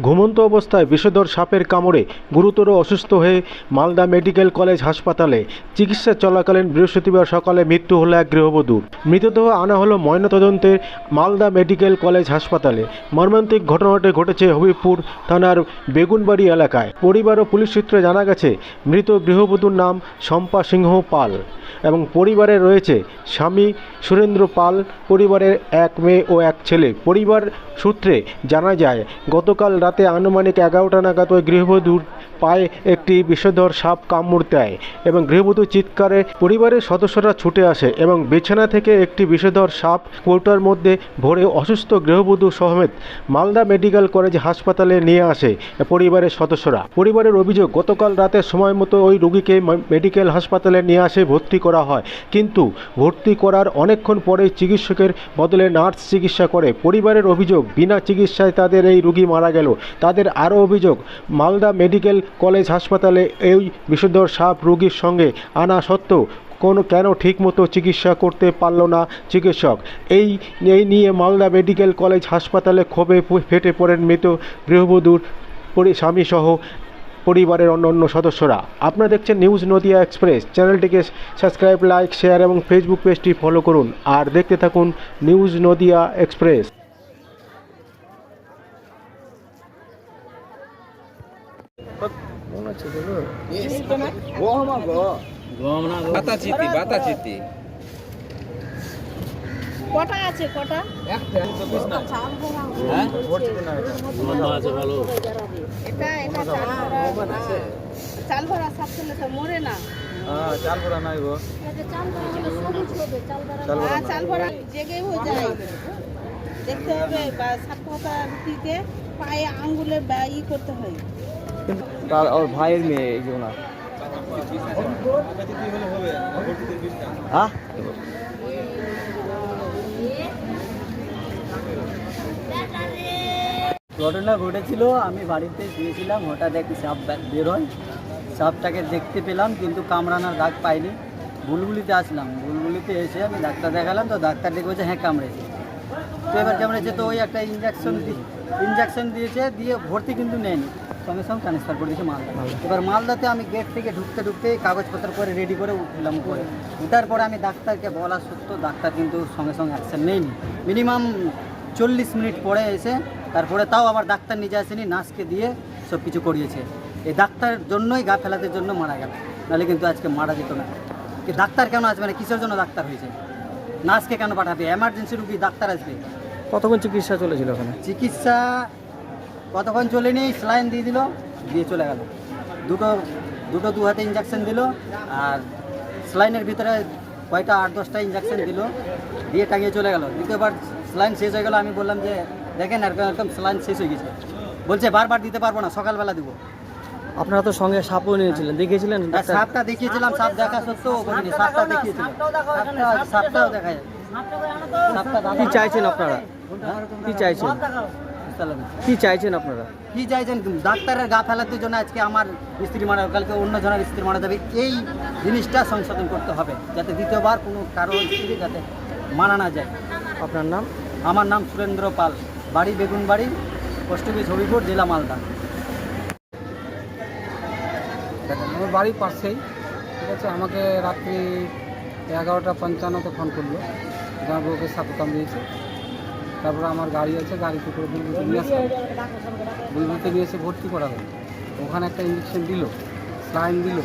ঘুমন্ত অবস্থায় বিষধর সাপের কামড়ে গুরুতর অসুস্থ হয়ে মালদা মেডিকেল কলেজ হাসপাতালে চিকিৎসা চলাকালীন বৃহস্পতিবার সকালে মৃত্যু হলো এক গৃহবধূর মৃতদেহ আনা হলো ময়নাতদন্তের মালদা মেডিকেল কলেজ হাসপাতালে। মর্মান্তিক ঘটনাটি ঘটেছে হবিবপুর থানার বেগুনবাড়ি এলাকায়। পরিবার ও পুলিশ সূত্রে জানা গেছে, মৃত গৃহবধূর নাম শম্পা সিংহ পাল এবং পরিবারে রয়েছে স্বামী সুরেন্দ্র পাল। পরিবারের এক মেয়ে ও এক ছেলে। পরিবার সূত্রে জানা যায়, গতকাল রাতে আনুমানিক এগারোটা নাগাদ ওই গৃহবধূর পায়ে একটি বিষধর সাপ কামড় দেয় এবং গৃহবধূ চিৎকারে পরিবারের সদস্যরা ছুটে আসে এবং বিছানা থেকে একটি বিষধর সাপ কৌটার মধ্যে ভরে অসুস্থ গৃহবধূ সহমেত মালদা মেডিকেল কলেজ হাসপাতালে নিয়ে আসে পরিবারের সদস্যরা। পরিবারের অভিযোগ, গতকাল রাতে সময় মতো ওই রোগীকে মেডিকেল হাসপাতালে নিয়ে আসে ভর্তি করা হয়। কিন্তু ভর্তি করার অনেকক্ষণ পরেই চিকিৎসকের বদলে নার্স চিকিৎসা করে। পরিবারের অভিযোগ, বিনা চিকিৎসায় তাদের এই রোগী মারা গেল। তাদের আরও অভিযোগ, মালদা মেডিকেল কলেজ হাসপাতালে এই বিষধর সাপ রোগীর সঙ্গে আনা সত্ত্বেও কোনো কেন ঠিকমতো চিকিৎসা করতে পারল না চিকিৎসক। এই এই নিয়ে মালদা মেডিকেল কলেজ হাসপাতালে ক্ষোভে ফেটে পড়েন মৃত গৃহবধূর স্বামীসহ পরিবারের অন্য অন্য সদস্যরা। আপনারা দেখছেন নিউজ নদিয়া এক্সপ্রেস। চ্যানেলটিকে সাবস্ক্রাইব, লাইক, শেয়ার এবং ফেসবুক পেজটি ফলো করুন। আর দেখতে থাকুন নিউজ নদিয়া এক্সপ্রেস। কটা আছে কটা? এটা এটা চাল ভরা সাপ তো মরে না। চাল ভরা নাই গো। হ্যাঁ, চাল ভরা জেগে হয়ে যায়। দেখতে হবে বা সাপ কথা দিতে পায়ে আঙ্গুলে বা ই করতে হয়। তার ওর ভাইয়ের মেয়ে, এই ওনার। হ্যাঁ? ঘটনা ঘটেছিল, আমি বাড়িতে শুয়েছিলাম, হঠাৎ একটি সাপ বেরোয়। সাপটাকে দেখতে পেলাম, কিন্তু কামড়ানোর দাগ পাইনি। বুলবুলিতে আসলাম। বুলবুলিতে এসে আমি ডাক্তার দেখালাম, তো ডাক্তার দেখে বলছে হ্যাঁ কামড়েছে। তো এবার কামড়েছে, তো ওই একটা ইঞ্জেকশন ইঞ্জেকশন দিয়েছে, দিয়ে ভর্তি কিন্তু নেয়নি। সঙ্গে সঙ্গে ট্রান্সফার করে দিয়েছে মালদা এবার মালদাতে আমি গেট থেকে ঢুকতে ঢুকতে কাগজপত্র করে রেডি করে উঠলাম করে উঠার পরে আমি ডাক্তারকে বলা সত্ত্বেও ডাক্তার কিন্তু সঙ্গে সঙ্গে অ্যাকশন নেয়নি। মিনিমাম চল্লিশ মিনিট পরে এসে তারপরে তাও আবার ডাক্তার নিজে আসেনি নার্সকে দিয়ে সব কিছু করিয়েছে। এই ডাক্তার জন্যই গা ফেলাতে জন্য মারা গেল। নাহলে কিন্তু আজকে মারা যেত না। কি ডাক্তার কেন আসবে না? কিসের জন্য ডাক্তার হয়েছে? নার্সকে কেন পাঠাবে? এমার্জেন্সি রুগী ডাক্তার আসবে। কতক্ষণ চিকিৎসা চলেছিল ওখানে? চিকিৎসা কতক্ষণ চলেনি স্লাইন দিয়ে দিল দিয়ে চলে গেল। দুটো দুটো দু হাতে ইঞ্জেকশন দিল আর স্লাইনের ভিতরে কয়টা আট দশটা ইঞ্জেকশন দিল দিয়ে টাঙিয়ে চলে গেল। দ্বিতীয়বার স্লাইন শেষ হয়ে গেল আমি বললাম যে দেখেন এরকম এরকম স্লাইন শেষ হয়ে গেছে। বলছে বারবার দিতে পারব না সকালবেলা দিব। আপনারা তো সঙ্গে সাপও নিয়েছিলেন দেখিয়েছিলেন? সাপটা দেখিয়েছিলাম সাপ দেখা সত্ত্বেও ও সাপটা দেখিয়েছিলাম। সাপটা- সাপটাও দেখা যায়। সাপটা কি চাইছেন আপনারা? কি চাইছেন। কি চাইছেন আপনারা? কি চাইছেন? ডাক্তারের গা ফেলাতে জন্য আজকে আমার স্ত্রী মারা কালকে অন্য জনের স্ত্রী মারা যাবে এই জিনিসটা সংশোধন করতে হবে যাতে দ্বিতীয়বার কোনো কারও স্ত্রী যাতে মারা না যায়। আপনার নাম? আমার নাম সুরেন্দ্র পাল। বাড়ি বেগুন বাড়ি পোস্ট অফিস হবিপুর জেলা মালদা। আমার বাড়ির পাশেই ঠিক আছে? আমাকে রাত্রি এগারোটা পঞ্চান্নতে ফোন করল। যে আমার বউকে সাপে কামড়িয়েছে। তারপরে আমার গাড়ি আছে গাড়িতে করে বুলবুলতে নিয়ে আসলাম। বুলবুলতে নিয়ে এসে ভর্তি করা হলো ওখানে একটা ইঞ্জেকশন দিল স্লাইন দিল।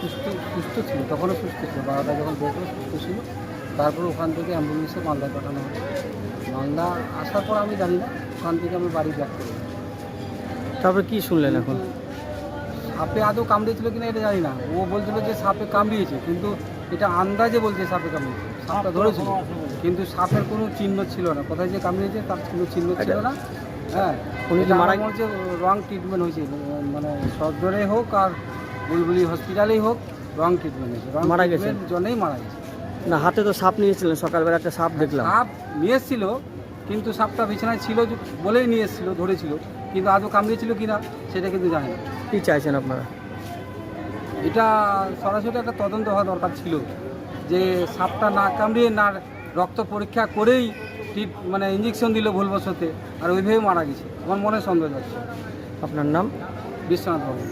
সুস্থ সুস্থ ছিল তখনও সুস্থ ছিল। বারোটা যখন দেখল সুস্থ ছিল। তারপরে ওখান থেকে অ্যাম্বুলেন্সে মালদায় পাঠানো হলো। মালদা আসার পর আমি জানি না ওখান থেকে আমি বাড়ি ব্যাক করি তারপরে কী শুনলেন এখন? সাপে আদৌ কামড়িয়েছিল কিনা এটা জানি না। ও বলছিল যে সাপে কামড়িয়েছে কিন্তু এটা আন্দাজে বলছে সাপে কামড়িয়েছে। সাপটা ধরেছিল। কিন্তু সাপের কোনো চিহ্ন ছিল না। কোথায় যে কামড়িয়েছে তার কোনো চিহ্ন ছিল না। হ্যাঁ উনি কি মারা মনে রং ট্রিটমেন্ট হয়েছে মানে সদরে হোক আর বুলবুলি হসপিটালেই হোক রং ট্রিটমেন্ট হয়েছে। রং মারা গেছে? জন্যই মারা গেছে। না হাতে তো সাপ নিয়েছিলেন সকালবেলা একটা সাপ দেখলাম। সাপ নিয়ে এসেছিল কিন্তু সাপটা বিছানায় ছিল যে- বলেই নিয়ে এসেছিল ধরেছিল। কিন্তু আদৌ কামড়িয়েছিল কিনা সেটা কিন্তু জানি না। কি চাইছেন আপনারা? এটা সরাসরি একটা তদন্ত হওয়া দরকার ছিল। যে সাপটা না কামড়িয়ে না রক্ত পরীক্ষা করেই টিপ মানে ইঞ্জেকশন দিল ভুলবশতে আর ওইভাবে মারা গেছে। আমার মনে সন্দেহ যাচ্ছে আপনার নাম? বিশ্বনাথ বাবু